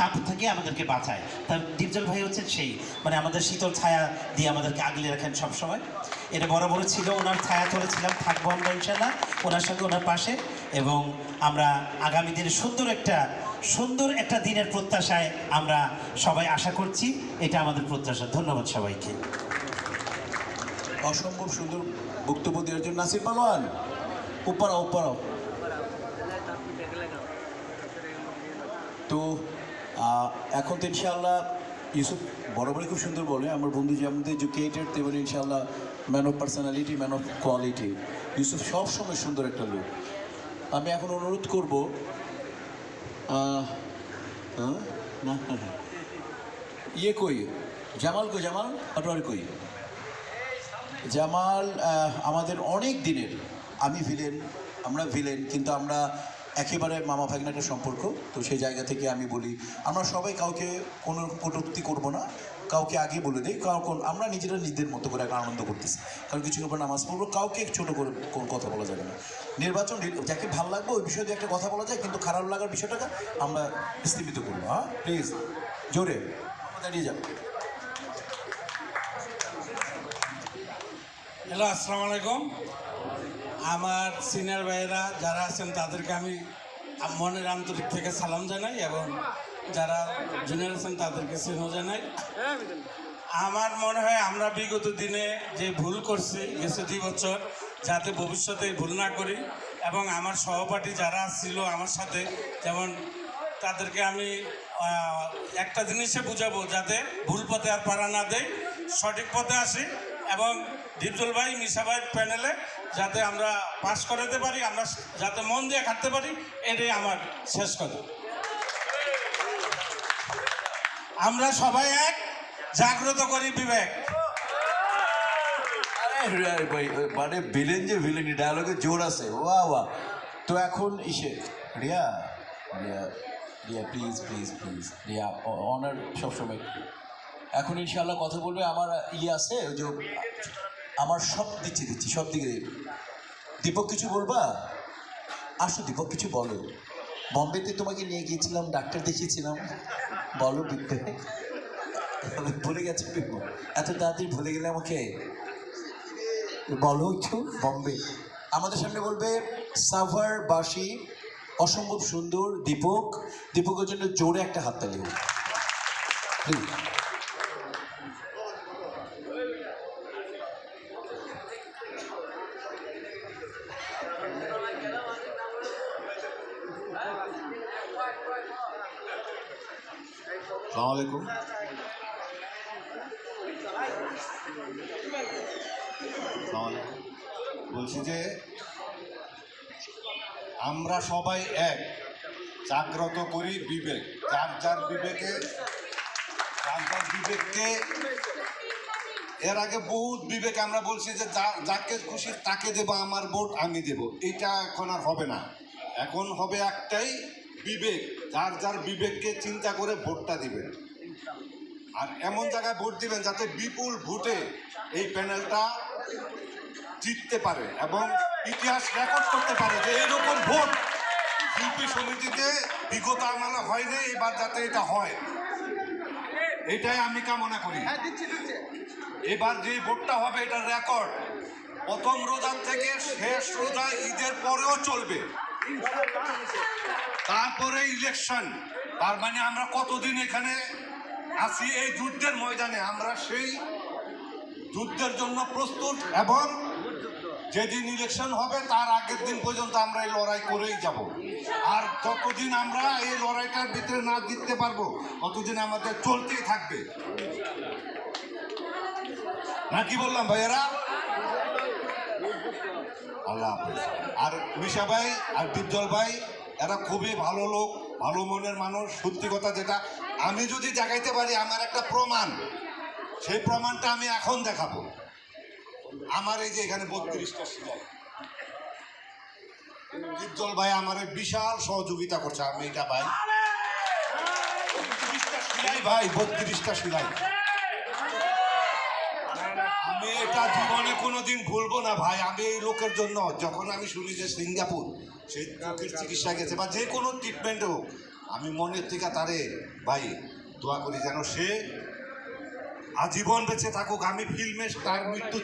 তাপ থেকে আমাদেরকে বাঁচায়। তা ডিপজল ভাই হচ্ছেন সেই। মানে আমাদের শীতল ছায়া দিয়ে আমাদেরকে আগলে রাখেন সবসময়। এটা বড় বড় ছিল, ওনার ছায়া তুলেছিলাম থাকব আমরা ইনশাল্লাহ ওনার সঙ্গে ওনার পাশে। এবং আমরা আগামী দিনে সুন্দর একটা সুন্দর একটা দিনের প্রত্যাশায় আমরা সবাই আশা করছি, এটা আমাদের প্রত্যাশা। ধন্যবাদ সবাইকে। অসম্ভব সুন্দর বক্তব্য দেওয়ার জন্য নাসির পালোয়ান। উপরাও উপরাও। তো এখন তো ইনশাআল্লাহ ইউসুফ বরাবরই খুব সুন্দর বলে, আমার বন্ধু যে যেমন এডুকেটেড তেমন ইনশাআল্লাহ man of personality man of quality Yusuf সব সময় সুন্দর একটা লোক। আমি এখন অনুরোধ করব। ইয়ে কই? জামাল কই, জামাল? আপনার কই? জামাল আমাদের অনেক দিনের, আমি ভিলেন আমরা ভিলেন কিন্তু আমরা একেবারে মামা ভাগনা একটা সম্পর্ক। তো সেই জায়গা থেকে আমি বলি, আমরা সবাই কাউকে কোনো কটূক্তি করব না, কাউকে আগে বলে দিই কারণ আমরা নিজেরা নিজেদের মতো করে একটা আনন্দ করতেছি। কারণ কিছু ব্যাপার নামাজ পড়ব, কাউকে ছোটো করে কোনো কথা বলা যাবে না। নির্বাচন যাকে ভালো লাগবে ওই বিষয়ে একটা কথা বলা যায়, কিন্তু খারাপ লাগার বিষয়টাকে আমরা স্থিমিত করব হ্যাঁ? প্লিজ জোরে, দাঁড়িয়ে যাব হ্যালো, আসসালামু আলাইকুম। আমার সিনিয়র ভাইয়েরা যারা আছেন, তাদেরকে আমি মনের আন্তরিক থেকে সালাম জানাই এবং যারা জুনিয়র আছেন, তাদেরকে স্নেহ জানাই। আমার মনে হয় আমরা বিগত দিনে যে ভুল করছি, গেছে দুই বছর, যাতে ভবিষ্যতে ভুল না করি এবং আমার সহপাঠী যারা ছিল আমার সাথে, যেমন তাদেরকে আমি একটা জিনিসে বুঝাবো যাতে ভুল পথে আর পাড়া না দেয়, সঠিক পথে আসি এবং দীপজল ভাই, মিশা ভাই প্যানেলে যাতে আমরা পাশ করাতে পারি, আমরা যাতে মন দিয়ে খাটতে পারি, এটাই আমার শেষ কথা। আমরা সবাই এক, জাগ্রত করি বিবেক। মানে ভিলেন যে ভিলেন ডায়লগে জোর আছে। ওয়া ওয়া তো এখন ইসে, Riya Riya Riya please please please Riya honour সবসময়। এখন ইনশাল্লাহ কথা বলবে, আমার ইয়ে আছে, ওই যে আমার সব দিচ্ছি দিচ্ছি, সব দিকে দীপক, কিছু বলবা? আসো দীপক, কিছু বলো। বম্বেতে তোমাকে নিয়ে গিয়েছিলাম, ডাক্তার দেখিয়েছিলাম। বলো বিপে ভুলে গেছে বিপু এত তাড়াতাড়ি ভুলে গেলে আমাকে? বলো একটু, বম্বে। আমাদের সামনে বলবে, সাভার বাসি, অসম্ভব সুন্দর, দীপক। দীপকের জন্য জোরে একটা হাততালি। হোক। সালাম বলছি যে, আমরা সবাই এক, জাগ্রত করি বিবেক। যার যার বিবেকে, যার যার বিবেককে, এর আগে বহুত বিবেক আমরা বলছি যে যাকে খুশি তাকে দেবো, আমার ভোট আমি দেব। এটা এখন আর হবে না। এখন হবে একটাই বিবেক যার যার বিবেককে চিন্তা করে ভোটটা দিবেন। আর এমন জায়গায় ভোট দিবেন যাতে বিপুল ভোটে এই প্যানেলটা জিততে পারে এবং ইতিহাস রেকর্ড করতে পারে যে এরকম ভোট শিল্পী সমিতিতে বিগত আমলে হয়নি এবার যাতে এটা হয়। এটাই আমি কামনা করি। এবার যে ভোটটা হবে এটা রেকর্ড প্রথম রোজার থেকে শেষ রোজা ঈদের পরেও চলবে। তারপরে ইলেকশন তার মানে আমরা কতদিন এখানে আছি? এই যুদ্ধের ময়দানে আমরা সেই যুদ্ধের জন্য প্রস্তুত এবং যেদিন ইলেকশন হবে, তার আগের দিন পর্যন্ত আমরা এই লড়াই করেই যাব। আর যতদিন আমরা এই লড়াইটার ভিতরে না জিততে পারব, ততদিন আমাদের চলতেই থাকবে। না কি বললাম ভাইয়েরা? আল্লাহ হাফেজ। আর মিশা ভাই আর দীপজল ভাই এরা খুবই ভালো লোক ভালো মনের মানুষ সত্যি কথা যেটা। আমি যদি দেখাইতে পারি আমার একটা প্রমাণ সেই প্রমাণটা আমি এখন দেখাবো। আমার এই যে এখানে বত্রিশটা সিলাই দীপজল ভাই আমার বিশাল সহযোগিতা করছে আমি এটা ভাই। বত্রিশটা সিলাই ভাই বত্রিশটা সিলাই আমি এটা জীবনে কোনোদিন ভুলবো না ভাই। আমি এই লোকের জন্য, যখন আমি শুনি যে সিঙ্গাপুর, সেই লোকের চিকিৎসা গেছে বা যে কোনো ট্রিটমেন্ট হোক, আমি মনের থেকে তারে, ভাই, দোয়া করি যেন সে আজীবন বেঁচে থাকুক। আমি ফিল্মে তার মৃত্যু